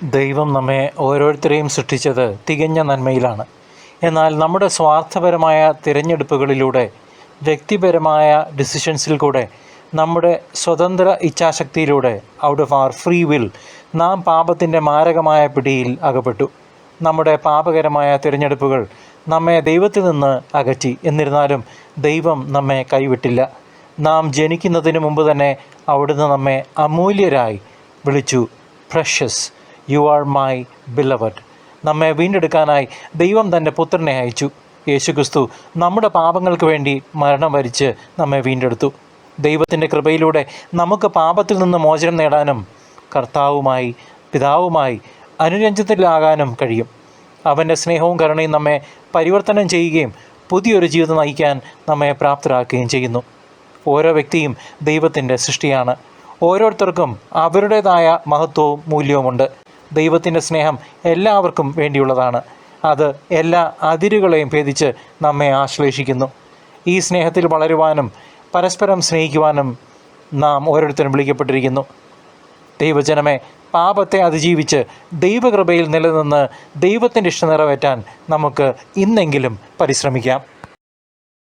ദൈവം നമ്മെ ഓരോരുത്തരെയും സൃഷ്ടിച്ചത് തികഞ്ഞ നന്മയിലാണ്. എന്നാൽ നമ്മുടെ സ്വാർത്ഥപരമായ തിരഞ്ഞെടുപ്പുകളിലൂടെ വ്യക്തിപരമായ ഡിസിഷൻസിൽ കൂടെ നമ്മുടെ സ്വതന്ത്ര ഇച്ഛാശക്തിയിലൂടെ out of our free will നാം പാപത്തിന്റെ മാരകമായ പിടിയിൽ അകപ്പെട്ടു. നമ്മുടെ പാപകരമായ തിരഞ്ഞെടുപ്പുകൾ നമ്മെ ദൈവത്തിൽ നിന്ന് അകറ്റി. എന്നിരുന്നാലും ദൈവം നമ്മെ കൈവിട്ടില്ല. നാം ജനിക്കുന്നതിന് മുമ്പ് തന്നെ അവിടുന്ന് നമ്മെ അമൂല്യരായി വിളിച്ചു. Precious you are my beloved നമ്മെ വീണ്ടെടുക്കാനായി ദൈവം തന്റെ പുത്രനെ അയച്ചു. യേശുക്രിസ്തു നമ്മുടെ പാപങ്ങൾക്ക് വേണ്ടി മരണം വരിച്ച് നമ്മെ വീണ്ടെടുത്തു. ദൈവത്തിന്റെ കൃപയിലൂടെ നമുക്ക് പാപത്തിൽ നിന്ന് മോചനം നേടാനും കർത്താവുമായി പിതാവുമായി അനുരഞ്ജനത്തിലാകാനും കഴിയും. അവന്റെ സ്നേഹവും കരുണയും നമ്മെ പരിവർത്തനം ചെയ്യുകയും പുതിയൊരു ജീവിതം നയിക്കാൻ നമ്മെ പ്രാപ്തരാക്കുകയും ചെയ്യുന്നു. ഓരോ വ്യക്തിയും ദൈവത്തിന്റെ സൃഷ്ടിയാണ്. ഓരോരുത്തർക്കും അവരുടേതായ മഹത്വവും മൂല്യവുമുണ്ട്. ദൈവത്തിന്റെ സ്നേഹം എല്ലാവർക്കും വേണ്ടിയുള്ളതാണ്. അത് എല്ലാ അതിരുകളെയും ഭേദിച്ച് നമ്മെ ആശ്ലേഷിക്കുന്നു. ഈ സ്നേഹത്തിൽ വളരുവാനും പരസ്പരം സ്നേഹിക്കുവാനും നാം ഓരോരുത്തരും വിളിക്കപ്പെട്ടിരിക്കുന്നു. ദൈവജനമേ പാപത്തെ അതിജീവിച്ച് ദൈവകൃപയിൽ നിലനിന്ന് ദൈവത്തിന്റെ ഇഷ്ടം നിറവേറ്റാൻ നമുക്ക് ഇന്നെങ്കിലും പരിശ്രമിക്കാം.